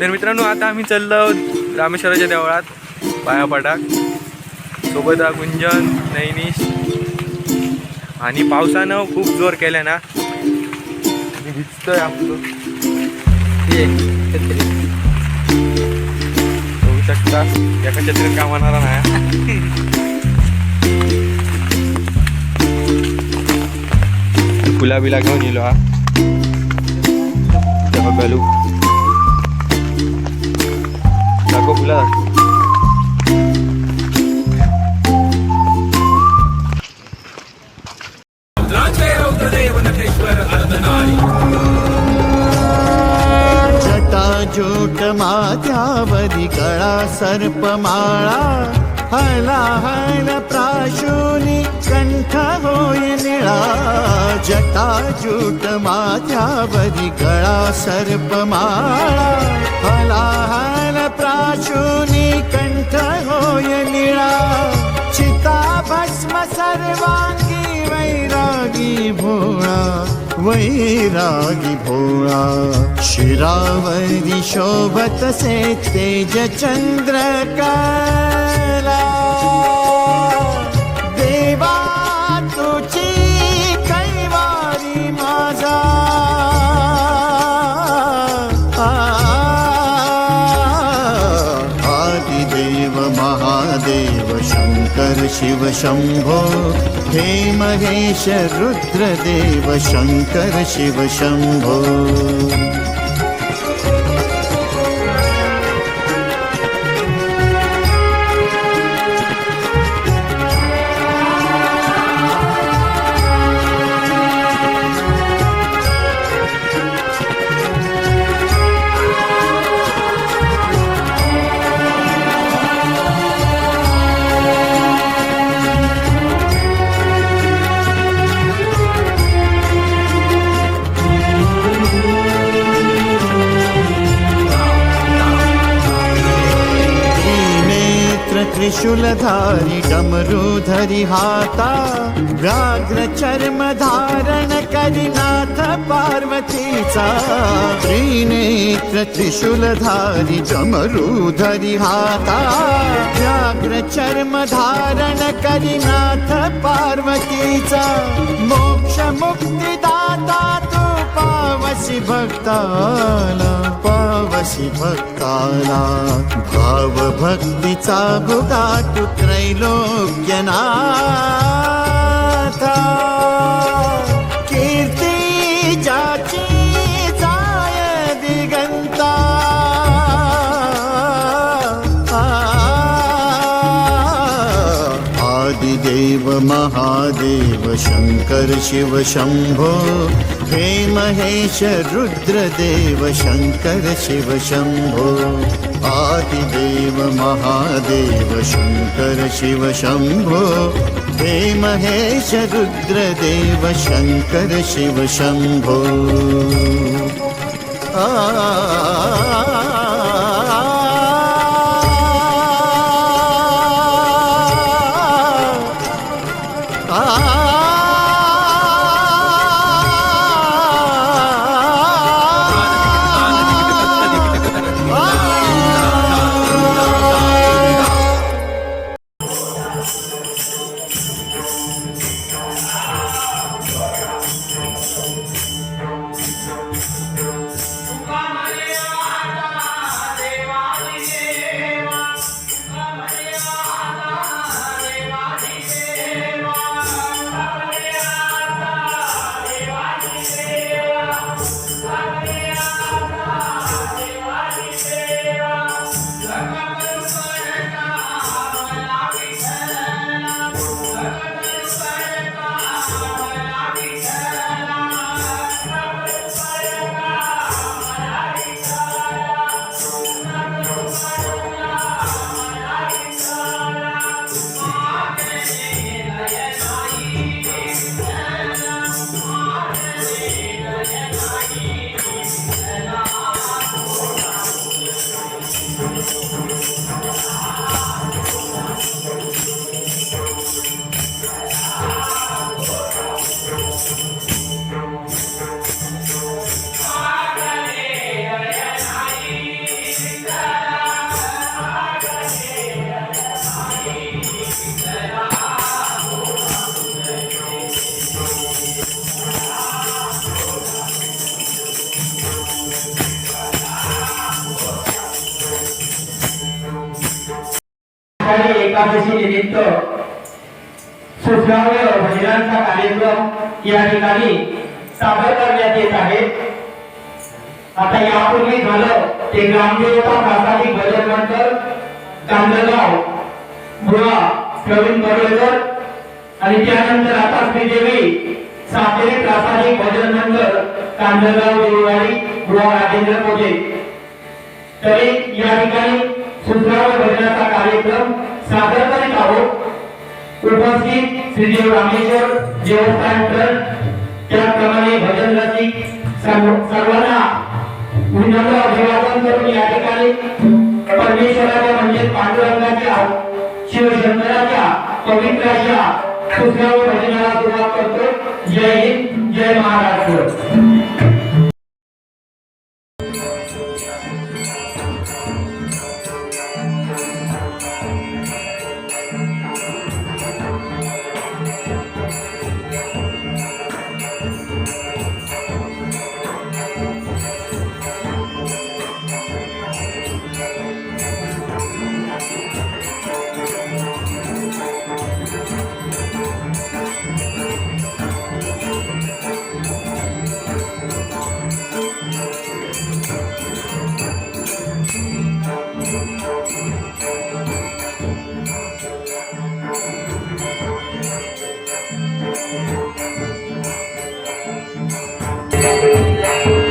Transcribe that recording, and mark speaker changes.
Speaker 1: तर मित्रांनो आता आम्ही चाललो रामेश्वराच्या देवळात पाया पडाक सोबत गुंजन नैनिश आणि पावसानं खूप जोर केला ना. भिजतोय आपलं. बघू शकता एका छत्रीत काम होणार नाही. फुला बिला घेऊन येलो हा. ते दाखव फुला दाखव
Speaker 2: जटाजूट माथ्यावरी कळा सर्पमाळा. हला हल प्राशुनी कंठ होय निळा. जटाजूट माथ्यावधी कळा सर्पमाळा. हला हल प्राशुनी कंठ होय निळा चिता भस्म सर्वांगी वैरागी भोळा वैरागी भोळा. शिरावरी शोभत से तेज चंद्र शिव शम्भो हे महेश रुद्रदेव शङ्कर शिव शम्भो त्रिशूलधारि डमरूधरि हाता व्याघ्र चर्म धारण करिनाथ पार्वतीचा। त्रिनेत्र त्रिशूलधारि डमरूधरि हाता व्याघ्र चर्म धारण करिनाथ पार्वतीचा। मोक्ष मुक्तिदाता पावसी भक्ताला पावसी भक्ताला. भाव भक्तीचा भुगा तू त्रैलोक्यनाथा. कीर्ती जाची जाय दिगंता. आदिदेव महादेव शंकर शिव शंभो. हे रुद्रदेव शङ्कर शिव शम्भो। आदिदेव महादेव शङ्कर शिव शम्भो। हे महेश रुद्रदेव शङ्कर शिव शम्भो
Speaker 3: आषाढी एकादशी निमित्त सुश्राव्य भजनांचा कार्यक्रम या ठिकाणी सादर करण्यात येत आहे. आता यापूर्वी झालं ते ग्रामदेवता प्रासादिक भजन मंडळ चांदगाव बुवा प्रवीण बरोळकर आणि त्यानंतर आता श्रीदेवी सातेरी प्रासादिक भजन मंडळ कांदगाव देववाडी बुवा राजेंद्र मोठे तरी या ठिकाणी सुंदर भजनाचा कार्यक्रम सादर करीत आहोत. उपस्थित श्रीदेव रामेश्वर देवस्थान ट्रस्ट. त्याचप्रमाणे भजन रसिक सर्वांना विनम्र अभिवादन करून या ठिकाणी परमेश्वराच्या म्हणजे पांडुरंगाच्या शिवशंकराच्या पवित्र अशा सुश्राव्य भजनाला सुरुवात करतो. जय हिंद जय महाराष्ट्र.
Speaker 4: Thank you.